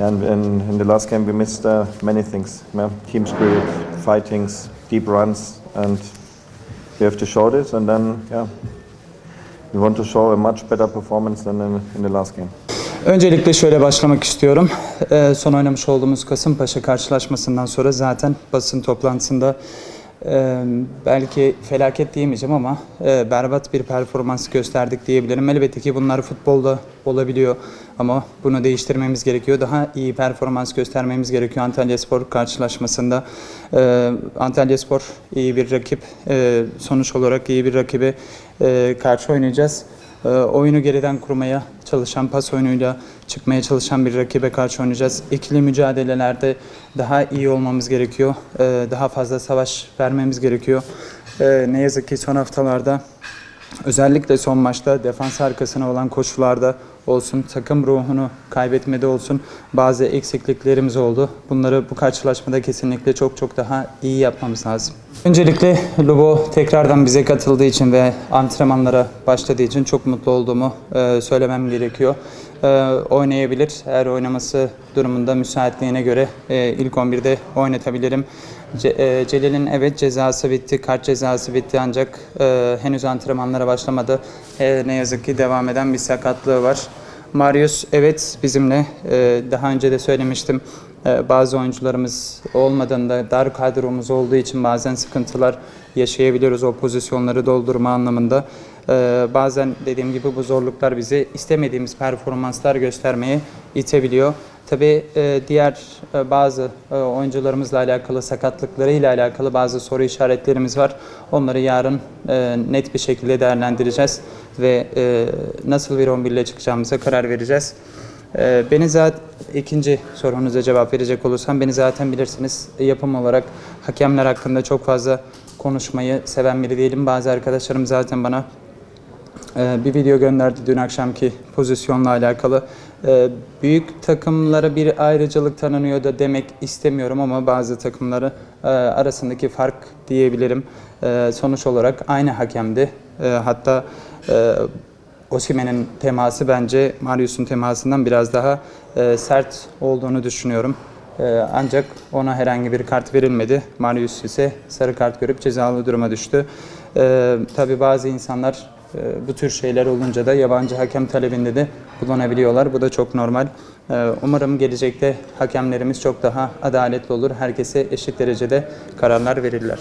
And in, in the last game, we missed uh, many things you team spirit, fightings, deep runs, and we have to show this. And then, yeah, we want to show a much better performance than in, in the last game. Öncelikle şöyle başlamak istiyorum. Ee, son oynamış olduğumuz Kasımpaşa karşılaşmasından sonra zaten basın toplantısında belki felaket diyemeyeceğim ama e, berbat bir performans gösterdik diyebilirim. Elbette ki bunlar futbolda olabiliyor ama bunu değiştirmemiz gerekiyor. Daha iyi performans göstermemiz gerekiyor Antalya Spor karşılaşmasında. Ee, Antalya Spor iyi bir rakip. Ee, sonuç olarak iyi bir rakibe karşı oynayacağız. Ee, oyunu geriden kurmaya çalışan, pas oyunuyla çıkmaya çalışan bir rakibe karşı oynayacağız. İkili mücadelelerde daha iyi olmamız gerekiyor. Ee, daha fazla savaş vermemiz gerekiyor. Ee, ne yazık ki son haftalarda özellikle son maçta defans arkasına olan koşularda olsun, takım ruhunu kaybetmede olsun bazı eksikliklerimiz oldu. Bunları bu karşılaşmada kesinlikle çok çok daha iyi yapmamız lazım. Öncelikle Lubo tekrardan bize katıldığı için ve antrenmanlara başladığı için çok mutlu olduğumu e, söylemem gerekiyor. E, oynayabilir. Eğer oynaması durumunda müsaitliğine göre e, ilk 11'de oynatabilirim. Ce- e, Celil'in evet cezası bitti, kart cezası bitti ancak e, henüz antrenmanlara başlamadı. E, ne yazık ki devam eden bir sakatlığı var. Marius evet bizimle e, daha önce de söylemiştim. E, bazı oyuncularımız olmadığında dar kadromuz olduğu için bazen sıkıntılar yaşayabiliyoruz o pozisyonları doldurma anlamında. E, bazen dediğim gibi bu zorluklar bizi istemediğimiz performanslar göstermeye itebiliyor. Tabii e, diğer e, bazı e, oyuncularımızla alakalı sakatlıklarıyla alakalı bazı soru işaretlerimiz var. Onları yarın net bir şekilde değerlendireceğiz ve nasıl bir 11 ile çıkacağımıza karar vereceğiz. E, beni zaten ikinci sorunuza cevap verecek olursam beni zaten bilirsiniz yapım olarak hakemler hakkında çok fazla konuşmayı seven biri değilim. Bazı arkadaşlarım zaten bana ee, bir video gönderdi dün akşamki pozisyonla alakalı. Ee, Büyük takımlara bir ayrıcalık tanınıyor da demek istemiyorum ama bazı takımları e, arasındaki fark diyebilirim. Ee, Sonuç olarak aynı hakemdi. Hatta e, Osimhen'in teması bence Marius'un temasından biraz daha e, sert olduğunu düşünüyorum. Ancak ona herhangi bir kart verilmedi. Marius ise sarı kart görüp cezalı duruma düştü. Tabii bazı insanlar e, bu tür şeyler olunca da yabancı hakem talebinde de bulunabiliyorlar. Bu da çok normal. E, Umarım gelecekte hakemlerimiz çok daha adaletli olur. Herkese eşit derecede kararlar verirler.